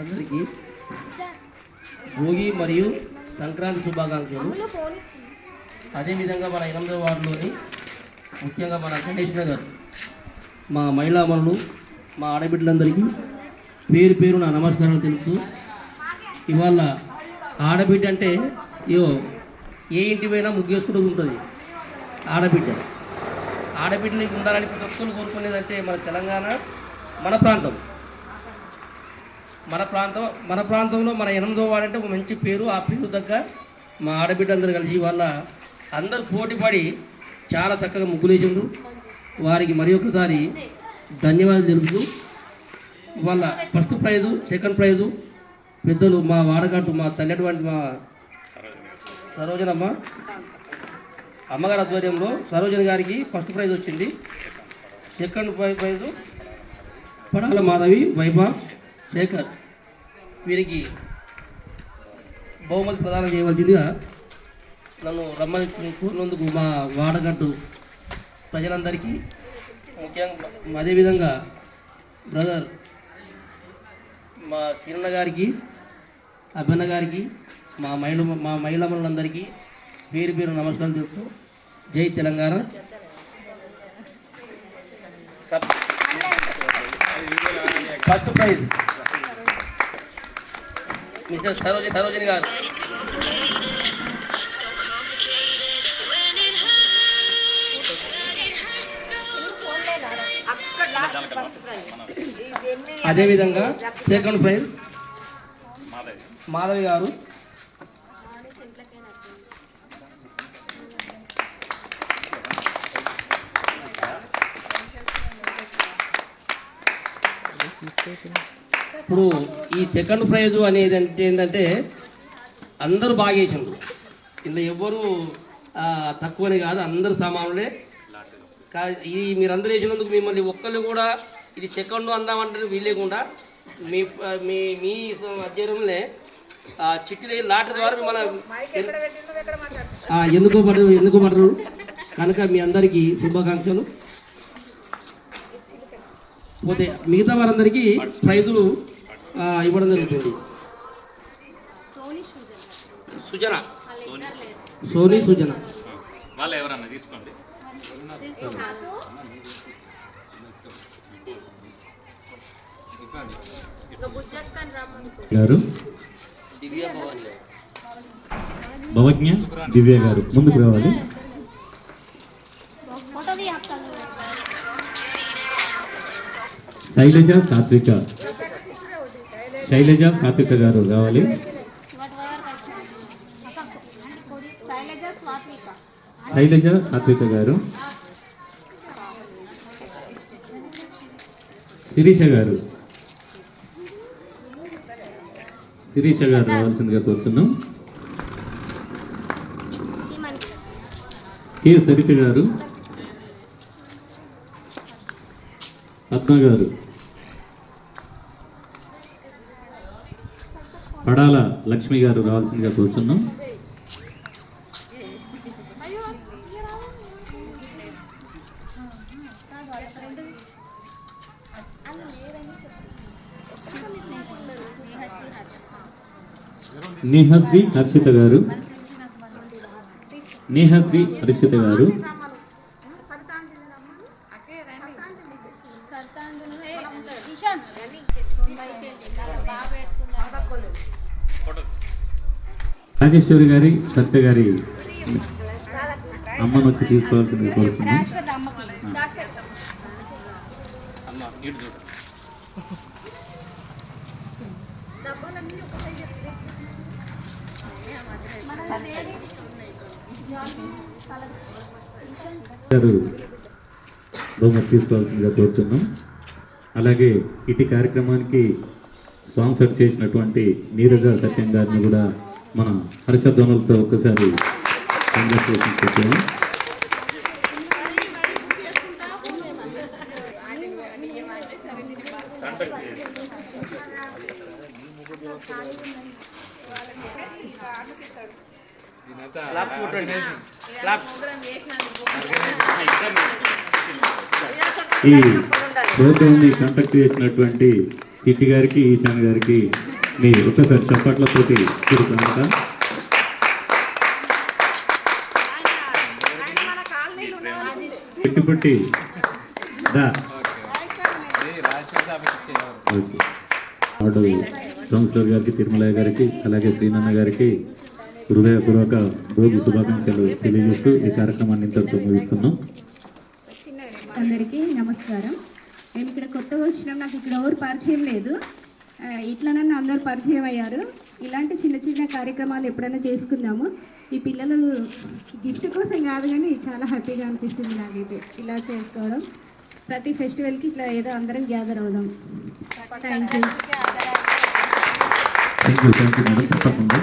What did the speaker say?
అందరికీ భోగి మరియు సంక్రాంతి శుభాకాంక్షలు. అదేవిధంగా మన ఎనిమిదవ వార్డులోని ముఖ్యంగా మన గణేష్ నగర్ మా మహిళామణులు మా ఆడబిడ్డలందరికీ పేరు పేరు నా నమస్కారాలు తెలుపుతూ ఇవాళ ఆడబిడ్డ అంటే అయ్యో ఏ ఇంటి పోయినా ముగ్గేసుకుంటూ ఉంటుంది. ఆడబిడ్డ. ఆడబిడ్డని ఉండాలని ప్రతి ఒక్కరు కోరుకునేదంటే మన తెలంగాణ మన ప్రాంతం. మన ప్రాంతం మన ప్రాంతంలో మన ఎనిమిదో వాడంటే ఒక మంచి పేరు ఆ పేరు తగ్గ మా ఆడబిడ్డందరూ కలిసి వాళ్ళ అందరూ పోటీపడి చాలా చక్కగా ముగ్గులేసిండు వారికి మరి ఒకసారి ధన్యవాదాలు తెలుపుతూ వాళ్ళ ఫస్ట్ ప్రైజు సెకండ్ ప్రైజు పెద్దలు మా వాడగట్టు మా తల్లిటువంటి మా సరోజనమ్మ అమ్మగారి ఆధ్వర్యంలో సరోజన గారికి ఫస్ట్ ప్రైజ్ వచ్చింది. Second prize Padala Madhavi Vaibhav Shekhar. వీరికి బహుమతి ప్రదానం చేయవలసిందిగా నన్ను రమ్మని కోరినందుకు మా వాడగట్టు ప్రజలందరికీ ముఖ్యంగా అదేవిధంగా బ్రదర్ మా సీరన్న గారికి అభిన్న గారికి మా మహిళ మా మహిళమ్మలందరికీ పేరు పేరు నమస్కారం చెప్తూ జై Telangana. First prize mister Sarojani Sarojini గారు అదేవిధంగా సెకండ్ ప్రైజ్ మాధవి గారు. ఇప్పుడు ఈ సెకండ్ ప్రైజ్ అనేది అంటే ఏంటంటే అందరూ బాగా వేసిండ్రు. ఇందులో ఎవ్వరు ఆ, తక్కువని కాదు అందరు సమానులే కా ఇది మీరందరూ వేసినందుకు మిమ్మల్ని ఒక్కళ్ళు కూడా ఇది సెకండ్ అందామంటే వీలేకుండా మీ మీ మీ అధ్యయనంలో ఆ చిట్టి లాటరీ ద్వారా మిమ్మల్ని ఎందుకో పడరు ఎందుకో పడరు కనుక మీ అందరికీ శుభాకాంక్షలు. పోతే మిగతా వారందరికీ ప్రైజులు ఆ, ఇవ్వడం జరుగుతుంది. సుజన. సోనీ సుజన. వాళ్ళు ఎవరన్నా తీసుకోండి. గారు. దివ్య భవాని గారు. భవజ్ఞ దివ్య గారు. ముందుకు రావాలి. శైలజ సాత్విక. శైలజ సాత్విక గారు స్వాత్విక శైలజ సాత్విక గారు. శిరీష గారు. శిరీష గారు రావాల్సిందిగా కోరుతున్నాం. కె సరిత గారు. పద్మ గారు పడాల లక్ష్మి గారు రావాల్సిందిగా కోరుతున్నాం నేహశ్రీ హర్షిత గారు. నేహశ్రీ హర్షిత గారు. రాజేశ్వరి గారి సత్య గారి అమ్మను వచ్చి తీసుకోవాల్సింది కోరుతున్నాం గారు బహుమతి తీసుకోవాల్సిందిగా కోరుతున్నాం. అలాగే ఇటు కార్యక్రమానికి స్పాన్సర్ చేసినటువంటి నీరజ సత్యం గారిని కూడా మన హర్షధ్వనులతో ఒక్కసారి కంగ్రాచులేషన్స్ చెప్పాము. ఈ ప్రోగ్రామ్ని కంటక్ట్ చేసినటువంటి కీర్తి గారికి ఈశాన్ గారికి మీ ఒక్కసారి చప్పట్లతో తిరుగుతామంట పుట్టి పుట్టి గారికి తిరుమలయ్య గారికి అలాగే శ్రీనన్న గారికి హృదయపూర్వక భోగి శుభాకాంక్షలు తెలియజేస్తూ ఈ కార్యక్రమాన్ని ఇంతటితో ముగిస్తున్నాం. అందరికీ నమస్కారం. మేము ఇక్కడ కొత్తగా వచ్చినాం నాకు ఇక్కడ ఎవరు పరిచయం లేదు. ఇట్లా నన్ను అందరూ పరిచయం అయ్యారు. ఇలాంటి చిన్న చిన్న కార్యక్రమాలు ఎప్పుడైనా చేసుకుందాము. ఈ పిల్లలు గిఫ్ట్ కోసం కాదు కానీ చాలా హ్యాపీగా అనిపిస్తుంది నాకైతే ఇలా చేసుకోవడం. ప్రతి ఫెస్టివల్కి ఇట్లా ఏదో అందరం గ్యాదర్ అవుదాం. Thank you thank you thank you madam తప్పకుండా.